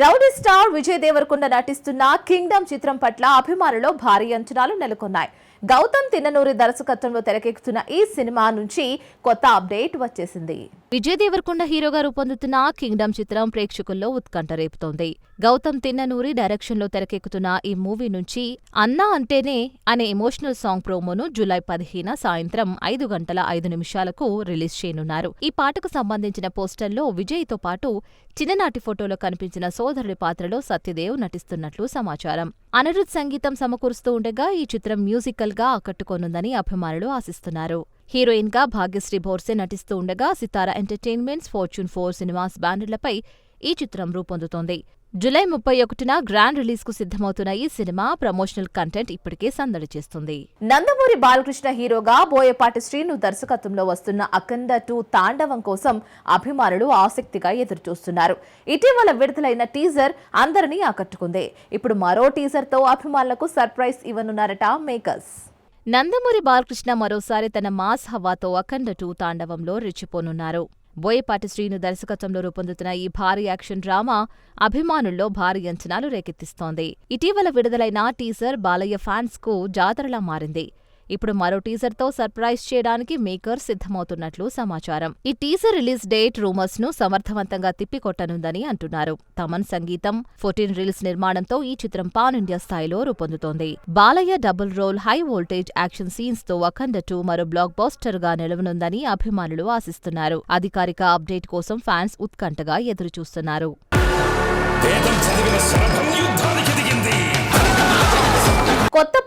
Rowdy star Vijay Devarakonda నటిస్తున్న Kingdom చిత్రం పట్ల అభిమానుల్లో భారీ అంచనాలు నెలకొన్నాయి. గౌతమ్ తిన్ననూరి దర్శకత్వంలో తెరకెక్కుతున్న ఈ సినిమా నుంచి కొత్త అప్డేట్ వచ్చేసింది. విజయ్ దేవరకొండ హీరోగా రూపొందుతున్న కింగ్డమ్ చిత్రం ప్రేక్షకుల్లో ఉత్కంఠ రేపుతోంది. గౌతమ్ తిన్ననూరి డైరెక్షన్లో తెరకెక్కుతున్న ఈ మూవీ నుంచి అన్నా అంటేనే అనే ఎమోషనల్ సాంగ్ ప్రోమోను జూలై పదిహేన సాయంత్రం ఐదు గంటల ఐదు నిమిషాలకు రిలీజ్ చేయనున్నారు. ఈ పాటకు సంబంధించిన పోస్టర్లో విజయ్తో పాటు చిన్ననాటి ఫోటోలో కనిపించిన సోదరుడి పాత్రలో సత్యదేవ్ నటిస్తున్నట్లు సమాచారం. అనిరుద్ సంగీతం సమకూరుస్తూ ఉండగా ఈ చిత్రం మ్యూజికల్గా ఆకట్టుకోనుందని అభిమానులు ఆశిస్తున్నారు. హీరోయిన్గా భాగ్యశ్రీ భోర్సే నటిస్తూ ఉండగా Sitara Entertainments Fortune Four Cinemas బ్యానర్లపై ఈ చిత్రం రూపొందుతోంది. జులై ముప్పై ఒకటిన గ్రాండ్ రిలీజ్కు సిద్ధమవుతున్న ఈ సినిమా ప్రమోషనల్ కంటెంట్ ఇప్పటికే సందడి చేస్తుంది. నందమూరి బాలకృష్ణ హీరోగా బోయపాటి శ్రీను దర్శకత్వంలో వస్తున్న అఖండ టూ తాండవం కోసం అభిమానులు ఆసక్తిగా ఎదురుచూస్తున్నారు. ఇటీవల విడుదలైన టీజర్ అందరినీ ఆకట్టుకుంది. ఇప్పుడు మరో టీజర్తో అభిమానులకు సర్ప్రైజ్ ఇవ్వనున్నారట మేకర్స్. నందమూరి బాలకృష్ణ మరోసారి తన మాస్ హవాతో అఖండ టూ తాండవంలో రెచ్చిపోనున్నారు. బోయపాటి శ్రీను దర్శకత్వంలో రూపొందుతున్న ఈ భారీ యాక్షన్ డ్రామా అభిమానుల్లో భారీ అంచనాలు రేకెత్తిస్తోంది. ఇటీవల విడుదలైన టీజర్ బాలయ్య ఫ్యాన్స్కు జాతరలా మారింది. ఇప్పుడు మరో టీజర్తో సర్ప్రైజ్ చేయడానికి మేకర్ సిద్ధమవుతున్నట్లు సమాచారం. ఈ టీజర్ రిలీజ్ డేట్ రూమర్స్ను సమర్థవంతంగా తిప్పికొట్టనుందని అంటున్నారు. తమన్ సంగీతం ఫోర్టీన్ రీల్స్ నిర్మాణంతో ఈ చిత్రం పాన్ ఇండియా స్థాయిలో రూపొందుతోంది. Balayya double role high voltage action సీన్స్తో Akhanda two మరో బ్లాక్ బాస్టర్గా నిలవనుందని అభిమానులు ఆశిస్తున్నారు. అధికారిక అప్డేట్ కోసం ఫ్యాన్స్ ఉత్కంఠగా ఎదురుచూస్తున్నారు. వేదం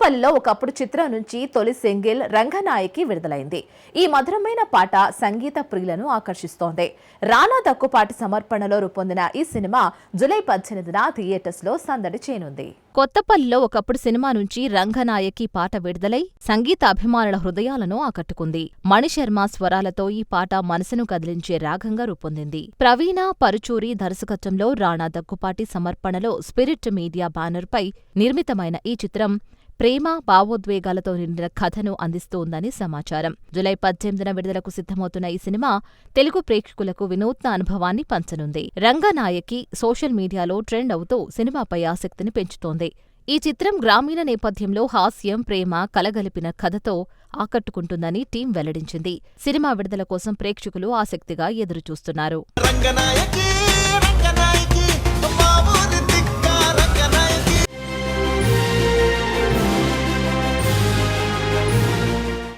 చదివిన ఒకప్పుడు చిత్రం నుంచి తొలి సింగిల్ రంగనాయకి విడుదలైంది. ఈ మధురమైన పాట సంగీత ప్రియులను ఆకర్షిస్తోంది. రానా దక్కుపాటి సమర్పణలో రూపొందిన ఈ సినిమా జూలై పద్దెనిమిదిన థియేటర్స్లో సందడి చేయనుంది. కొత్తపల్లిలో ఒకప్పుడు సినిమా నుంచి రంగనాయకి పాట విడుదలై సంగీత అభిమానుల హృదయాలను ఆకట్టుకుంది. మణిశర్మ స్వరాలతో ఈ పాట మనసును కదిలించే రాగంగా రూపొందింది. ప్రవీణ పరుచూరి దర్శకత్వంలో రాణా దగ్గుపాటి సమర్పణలో స్పిరిట్ మీడియా బ్యానర్పై నిర్మితమైన ఈ చిత్రం ప్రేమ భావోద్వేగాలతో నిండిన కథను అందిస్తోందని సమాచారం. జులై పద్దెనిమిదిన విడుదలకు సిద్ధమవుతున్న ఈ సినిమా తెలుగు ప్రేక్షకులకు వినూత్న అనుభవాన్ని పంచనుంది. రంగనాయకి సోషల్ మీడియాలో ట్రెండ్ అవుతూ సినిమాపై ఆసక్తిని పెంచుతోంది. ఈ చిత్రం గ్రామీణ నేపథ్యంలో హాస్యం ప్రేమ కలగలిపిన కథతో ఆకట్టుకుంటుందని టీం వెల్లడించింది. సినిమా విడుదల కోసం ప్రేక్షకులు ఆసక్తిగా ఎదురుచూస్తున్నారు. రంగనాయకి